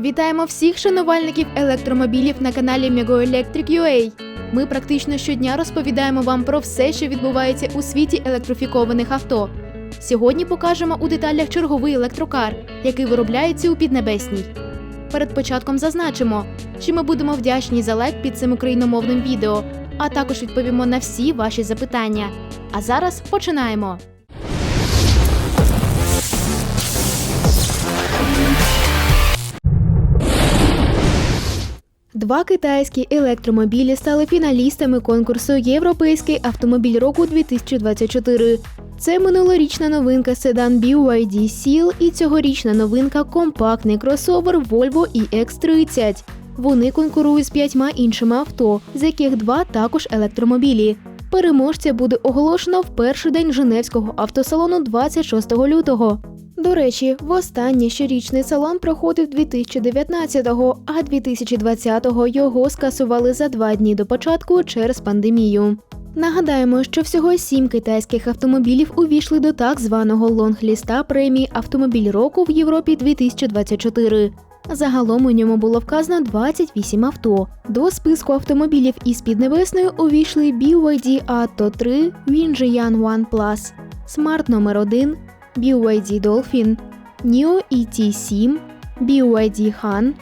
Вітаємо всіх шанувальників електромобілів на каналі MegoElectric.ua. Ми практично щодня розповідаємо вам про все, що відбувається у світі електрифікованих авто. Сьогодні покажемо у деталях черговий електрокар, який виробляється у Піднебесній. Перед початком зазначимо, що ми будемо вдячні за лайк під цим україномовним відео, а також відповімо на всі ваші запитання. А зараз починаємо. Два китайські електромобілі стали фіналістами конкурсу Європейський автомобіль року 2024. Це минулорічна новинка седан BYD Seal і цьогорічна новинка компактний кросовер Volvo EX30. Вони конкурують з п'ятьма іншими авто, з яких два також електромобілі. Переможця буде оголошено в перший день Женевського автосалону 26 лютого. До речі, востаннє щорічний салон проходив 2019-го, а 2020-го його скасували за два дні до початку через пандемію. Нагадаємо, що всього сім китайських автомобілів увійшли до так званого лонг-ліста премії Автомобіль року в Європі 2024. Загалом у ньому було вказано 28 авто. До списку автомобілів із Піднебесною увійшли BYD Atto 3, Winjian One Plus, Smart номер 1 BYD Dolphin, NIO ET7, BYD Han,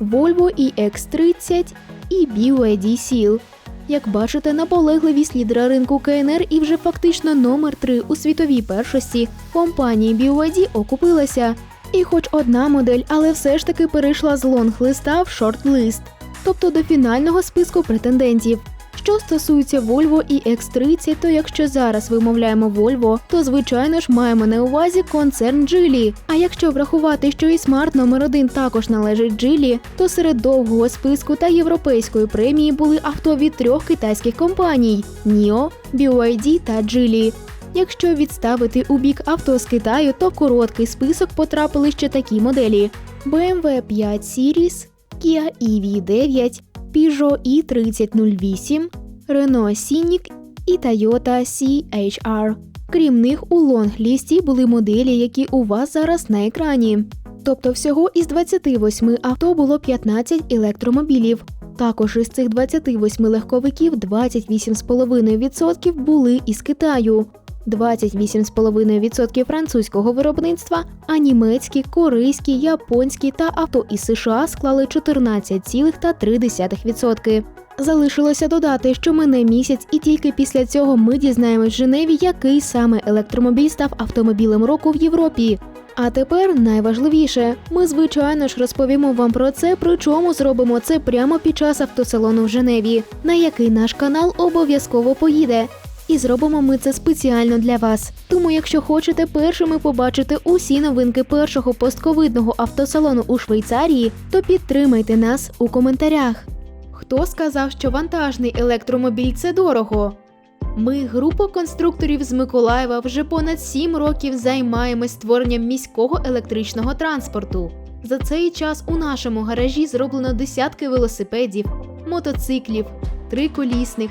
Volvo EX30 і BYD Seal. Як бачите, наполегливість лідера ринку КНР і вже фактично номер 3 у світовій першості компанії BYD окупилася. І хоч одна модель, але все ж таки перейшла з лонг-листа в шорт-лист, тобто до фінального списку претендентів. Що стосується Volvo і X30, то якщо зараз вимовляємо Volvo, то звичайно ж маємо на увазі концерн Geely. А якщо врахувати, що і Smart номер 1 також належить Geely, то серед довгого списку та європейської премії були авто від трьох китайських компаній: NIO, BYD та Geely. Якщо відставити у бік авто з Китаю, то короткий список потрапили ще такі моделі: BMW 5 Series, Kia EV9, Peugeot i3008, Renault Scenic і Toyota CHR. Крім них, у лонг-лісті були моделі, які у вас зараз на екрані. Тобто всього із 28 авто було 15 електромобілів. Також із цих 28 легковиків 28,5% були із Китаю, 28,5% французького виробництва, а німецькі, корейські, японські та авто із США склали 14,3%. Залишилося додати, що мине місяць, і тільки після цього ми дізнаємось в Женеві, який саме електромобіль став автомобілем року в Європі. А тепер найважливіше, ми звичайно ж розповімо вам про це, причому зробимо це прямо під час автосалону в Женеві, на який наш канал обов'язково поїде. І зробимо ми це спеціально для вас. Тому, якщо хочете першими побачити усі новинки першого постковидного автосалону у Швейцарії, то підтримайте нас у коментарях. Хто сказав, що вантажний електромобіль це дорого? Ми, група конструкторів з Миколаєва, вже понад 7 років займаємось створенням міського електричного транспорту. За цей час у нашому гаражі зроблено десятки велосипедів, мотоциклів, триколісних,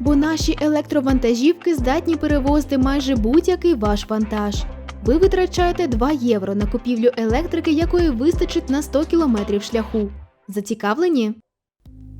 Бо наші електровантажівки здатні перевозити майже будь-який ваш вантаж. Ви витрачаєте 2 євро на купівлю електрики, якої вистачить на 100 кілометрів шляху. Зацікавлені?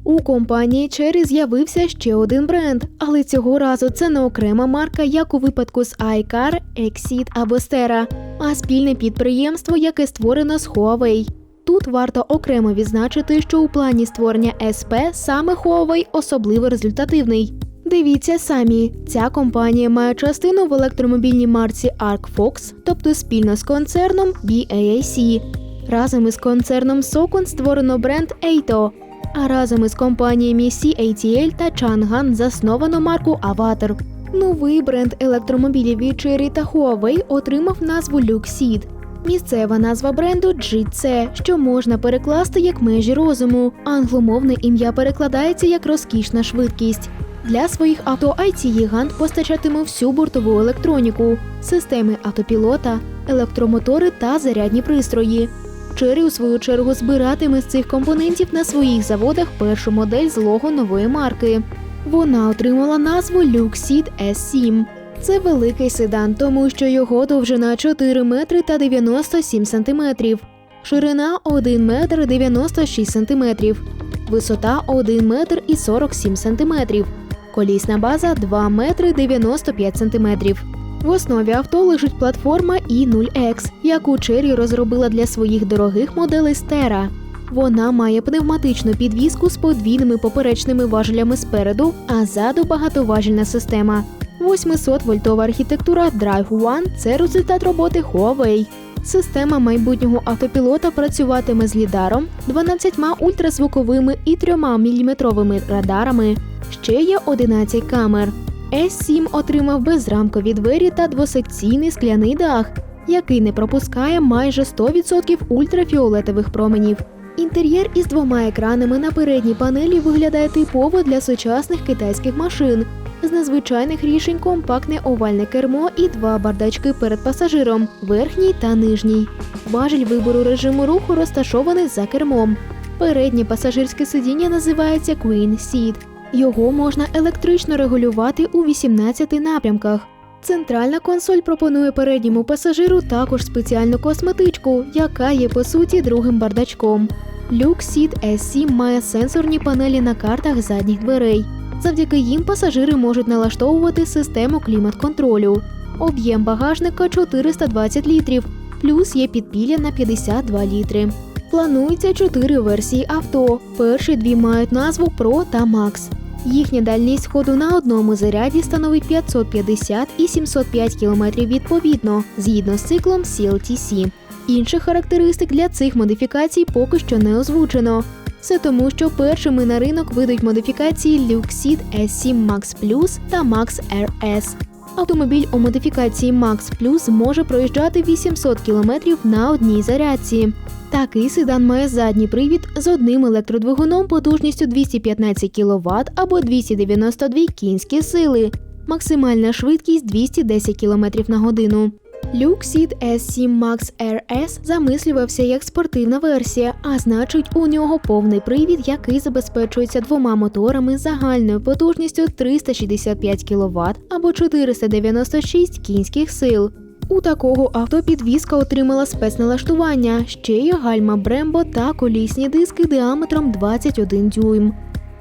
У компанії Cherry з'явився ще один бренд, але цього разу це не окрема марка, як у випадку з iCar, Exit або Stera, а спільне підприємство, яке створено з Huawei. Тут варто окремо відзначити, що у плані створення СП саме Huawei особливо результативний. Дивіться самі, ця компанія має частину в електромобільній марці ArcFox, тобто спільно з концерном BAAC. Разом із концерном Sokon створено бренд Eito, а разом із компаніями CATL та Chang'an засновано марку Avatar. Новий бренд електромобілів від Chery та Huawei отримав назву Luxeed. Місцева назва бренду GC, що можна перекласти як межі розуму. Англомовне ім'я перекладається як розкішна швидкість. Для своїх авто IT гігант постачатиме всю бортову електроніку, системи автопілота, електромотори та зарядні пристрої. Chery, у свою чергу, збиратиме з цих компонентів на своїх заводах першу модель з лого нової марки. Вона отримала назву Luxeed S7. Це великий седан, тому що його довжина 4 метри та 97 сантиметрів, ширина 1 метр 96 сантиметрів, висота 1 метр і 47 сантиметрів, колісна база 2 метри 95 сантиметрів. В основі авто лежить платформа i0X, яку Chery розробила для своїх дорогих моделей Stera. Вона має пневматичну підвіску з подвійними поперечними важелями спереду, а ззаду багатоважільна система. 800-вольтова архітектура Drive One – це результат роботи Huawei. Система майбутнього автопілота працюватиме з лідаром, 12 ультразвуковими і 3-мм радарами. Ще є 11 камер. S7 отримав безрамкові двері та двосекційний скляний дах, який не пропускає майже 100% ультрафіолетових променів. Інтер'єр із двома екранами на передній панелі виглядає типово для сучасних китайських машин. З незвичайних рішень компактне овальне кермо і два бардачки перед пасажиром верхній та нижній. Важіль вибору режиму руху розташований за кермом. Переднє пасажирське сидіння називається Queen Seat. Його можна електрично регулювати у 18 напрямках. Центральна консоль пропонує передньому пасажиру також спеціальну косметичку, яка є по суті другим бардачком. Luxeed S7 має сенсорні панелі на картах задніх дверей. Завдяки їм пасажири можуть налаштовувати систему клімат-контролю. Об'єм багажника 420 літрів, плюс є підпілля на 52 літри. Планується чотири версії авто. Перші дві мають назву Pro та Max. Їхня дальність ходу на одному заряді становить 550 і 705 км відповідно, згідно з циклом CLTC. Інших характеристик для цих модифікацій поки що не озвучено. Це тому, що першими на ринок вийдуть модифікації Luxeed S7 Max Plus та Max RS. Автомобіль у модифікації Max Plus може проїжджати 800 км на одній зарядці. Такий седан має задній привід з одним електродвигуном потужністю 215 кВт або 292 кінські сили. Максимальна швидкість 210 км на годину. Luxeed S7 Max RS замислювався як спортивна версія, а значить, у нього повний привід, який забезпечується двома моторами загальною потужністю 365 кВт або 496 кінських сил. У такого авто підвізка отримала спецналаштування, ще є гальма Брембо та колісні диски діаметром 21 дюйм.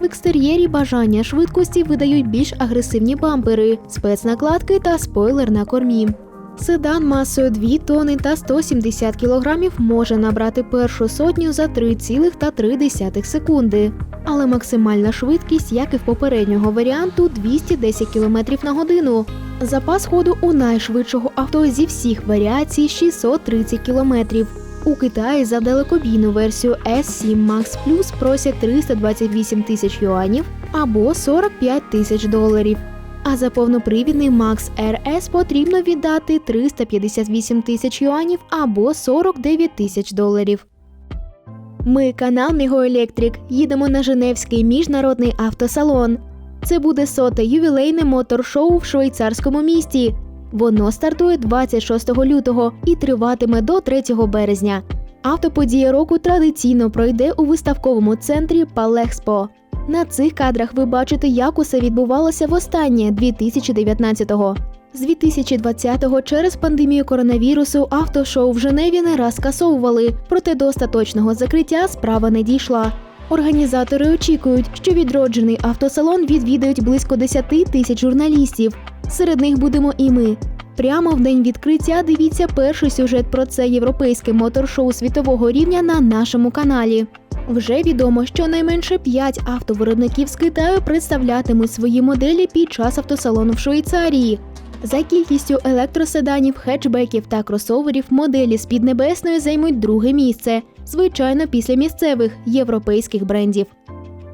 В екстер'єрі бажання швидкості видають більш агресивні бампери, спецнакладки та спойлер на кормі. Седан масою 2 тони та 170 кг може набрати першу сотню за 3,3 секунди. Але максимальна швидкість, як і в попереднього варіанту, 210 км на годину. Запас ходу у найшвидшого авто зі всіх варіацій 630 км. У Китаї за далекобійну версію S7 Max Plus просять 328 тисяч юанів або 45 тисяч доларів. А за повнопривідний Max RS потрібно віддати 358 тисяч юанів або 49 тисяч доларів. Ми, канал Мігоелектрик, їдемо на Женевський міжнародний автосалон. Це буде соте ювілейне мотор-шоу в швейцарському місті. Воно стартує 26 лютого і триватиме до 3 березня. Автоподія року традиційно пройде у виставковому центрі Палехспо. На цих кадрах ви бачите, як усе відбувалося востаннє 2019-го. З 2020-го через пандемію коронавірусу автошоу в Женеві не раз скасовували, проте до остаточного закриття справа не дійшла. Організатори очікують, що відроджений автосалон відвідають близько 10 тисяч журналістів. Серед них будемо і ми. Прямо в день відкриття дивіться перший сюжет про це європейське мотор-шоу світового рівня на нашому каналі. Вже відомо, що найменше 5 автовиробників з Китаю представлятимуть свої моделі під час автосалону в Швейцарії. За кількістю електроседанів, хетчбеків та кросоверів моделі з Піднебесної займуть друге місце, звичайно, після місцевих європейських брендів.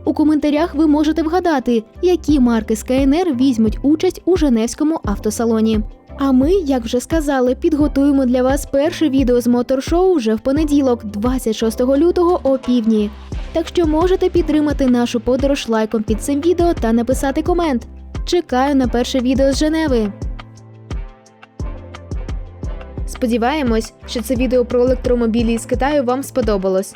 У коментарях ви можете вгадати, які марки з КНР візьмуть участь у Женевському автосалоні. А ми, як вже сказали, підготуємо для вас перше відео з моторшоу вже в понеділок, 26 лютого о півдні. Так що можете підтримати нашу подорож лайком під цим відео та написати комент. Чекаю на перше відео з Женеви. Сподіваємось, що це відео про електромобілі з Китаю вам сподобалось.